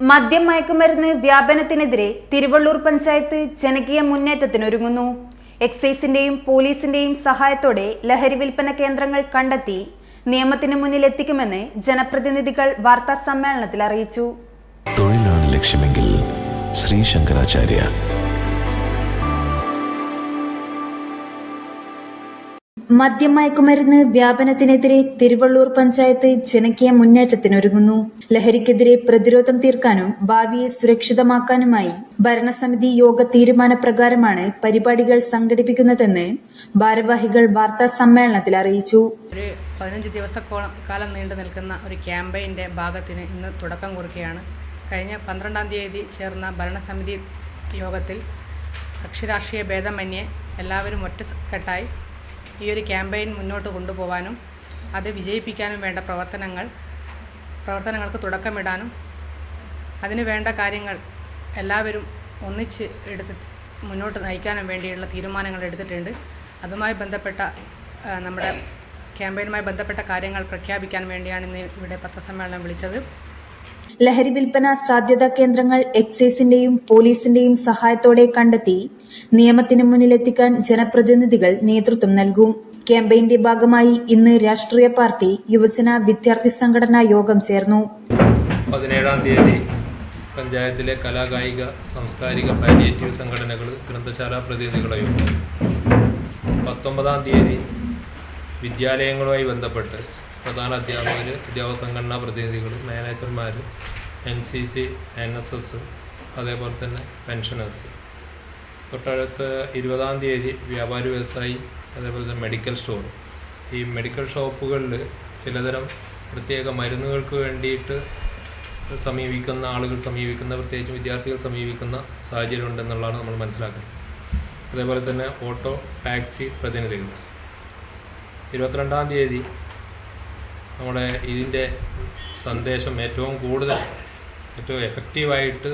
മദ്യം മയക്കുമരുന്ന് വ്യാപനത്തിനെതിരെ തിരുവള്ളൂർ പഞ്ചായത്ത് ജനകീയ മുന്നേറ്റത്തിനൊരുങ്ങുന്നു. എക്സൈസിന്റെയും പോലീസിന്റെയും സഹായത്തോടെ ലഹരി വിൽപ്പന കേന്ദ്രങ്ങൾ കണ്ടെത്തി നിയമത്തിന് മുന്നിൽ എത്തിക്കുമെന്ന് ജനപ്രതിനിധികൾ വാർത്താ സമ്മേളനത്തിൽ അറിയിച്ചു. തൊഴിലാണ് ലക്ഷ്യമെങ്കിൽ ശ്രീ ശങ്കരാചാര്യ മദ്യമയക്കുമരുന്ന് വ്യാപനത്തിനെതിരെ തിരുവള്ളൂർ പഞ്ചായത്ത് ജനകീയ മുന്നേറ്റത്തിനൊരുങ്ങുന്നു. ലഹരിക്കെതിരെ പ്രതിരോധം തീർക്കാനും ഭാവിയെ സുരക്ഷിതമാക്കാനുമായി ഭരണസമിതി യോഗ തീരുമാനപ്രകാരമാണ് പരിപാടികൾ സംഘടിപ്പിക്കുന്നതെന്ന് ഭാരവാഹികൾ വാർത്താ സമ്മേളനത്തിൽ അറിയിച്ചു. ഒരു പതിനഞ്ച് ദിവസക്കോളം കാലം നീണ്ടു നിൽക്കുന്ന ഒരു ക്യാമ്പയിന്റെ ഭാഗത്തിന് ഇന്ന് തുടക്കം കുറിക്കുകയാണ്. കഴിഞ്ഞ പന്ത്രണ്ടാം തീയതി ചേർന്ന ഭരണസമിതി യോഗത്തിൽ കക്ഷിരാഷ്ട്രീയ ഭേദമന്യേ എല്ലാവരും ഒറ്റക്കെട്ടായി ഈ ഒരു ക്യാമ്പയിൻ മുന്നോട്ട് കൊണ്ടുപോകാനും അത് വിജയിപ്പിക്കാനും വേണ്ട പ്രവർത്തനങ്ങൾ പ്രവർത്തനങ്ങൾക്ക് തുടക്കമിടാനും അതിന് വേണ്ട കാര്യങ്ങൾ എല്ലാവരും ഒന്നിച്ച് എടുത്ത് മുന്നോട്ട് നയിക്കാനും വേണ്ടിയുള്ള തീരുമാനങ്ങൾ എടുത്തിട്ടുണ്ട്. അതുമായി ബന്ധപ്പെട്ട നമ്മുടെ ക്യാമ്പയിനുമായി ബന്ധപ്പെട്ട കാര്യങ്ങൾ പ്രഖ്യാപിക്കാൻ വേണ്ടിയാണ് ഇന്ന് ഇവിടെ പത്രസമ്മേളനം വിളിച്ചത്. ലഹരി വിൽപ്പന സാധ്യതാ കേന്ദ്രങ്ങൾ എക്സൈസിന്റെയും പോലീസിന്റെയും സഹായത്തോടെ കണ്ടെത്തി നിയമത്തിന് മുന്നിലെത്തിക്കാൻ ജനപ്രതിനിധികൾ നേതൃത്വം നൽകും. ക്യാമ്പയിന്റെ ഭാഗമായി ഇന്ന് രാഷ്ട്രീയ പാർട്ടി യുവജന വിദ്യാർത്ഥി സംഘടനാ യോഗം ചേർന്നു. പതിനേഴാം തീയതി പഞ്ചായത്തിലെ കലാകായിക സാംസ്കാരിക പാലിയേറ്റീവ് സംഘടനകൾ ഗ്രന്ഥശാല പ്രതിനിധികളെ യോഗം പത്തൊമ്പതാം തീയതി വിദ്യാലയങ്ങളുമായി ബന്ധപ്പെട്ട് പ്രധാന അധ്യാപകർ ഉദ്യോഗ സംഘടനാ പ്രതിനിധികൾ മാനേജർമാർ N C C N S S അതേപോലെ തന്നെ പെൻഷനേഴ്സ്. തൊട്ടടുത്ത് ഇരുപതാം തീയതി വ്യാപാരി വ്യവസായി അതേപോലെ തന്നെ മെഡിക്കൽ സ്റ്റോർ. ഈ മെഡിക്കൽ ഷോപ്പുകളിൽ ചിലതരം പ്രത്യേക മരുന്നുകൾക്ക് വേണ്ടിയിട്ട് സമീപിക്കുന്ന ആളുകൾ സമീപിക്കുന്ന പ്രത്യേകിച്ച് വിദ്യാർത്ഥികൾ സമീപിക്കുന്ന സാഹചര്യം ഉണ്ടെന്നുള്ളതാണ് നമ്മൾ മനസ്സിലാക്കുന്നത്. അതേപോലെ തന്നെ ഓട്ടോ ടാക്സി പ്രതിനിധികൾ. ഇരുപത്തിരണ്ടാം തീയതി നമ്മുടെ ഇതിന്റെ സന്ദേശം ഏറ്റവും കൂടുതൽ ഏറ്റവും എഫക്റ്റീവായിട്ട്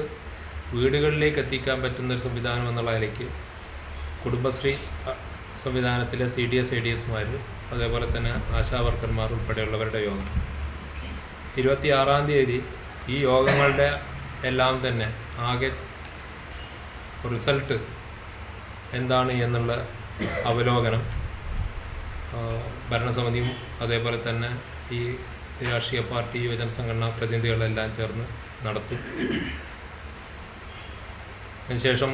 വീടുകളിലേക്ക് എത്തിക്കാൻ പറ്റുന്ന ഒരു സംവിധാനം എന്നുള്ള നിലയ്ക്ക് Kudumbashree സംവിധാനത്തിലെ C D S A D എസ്മാർ അതേപോലെ തന്നെ ആശാവർക്കർമാർ ഉൾപ്പെടെയുള്ളവരുടെ യോഗം. ഇരുപത്തി ആറാം തീയതി ഈ യോഗങ്ങളുടെ എല്ലാം തന്നെ ആകെ റിസൾട്ട് എന്താണ് എന്നുള്ള അവലോകനം ഭരണസമിതിയും അതേപോലെ തന്നെ ഈ രാഷ്ട്രീയ പാർട്ടി യുവജന സംഘടനാ പ്രതിനിധികളെല്ലാം ചേർന്ന് നടത്തും. അതിനുശേഷം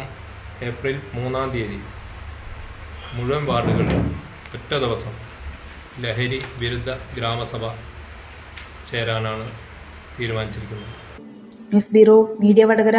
ഏപ്രിൽ മൂന്നാം തീയതി മുഴുവൻ വാർഡുകളിൽ ഒറ്റ ദിവസം ലഹരി വിരുദ്ധ ഗ്രാമസഭ ചേരാനാണ് തീരുമാനിച്ചിരിക്കുന്നത്. News bureau media Vadakara.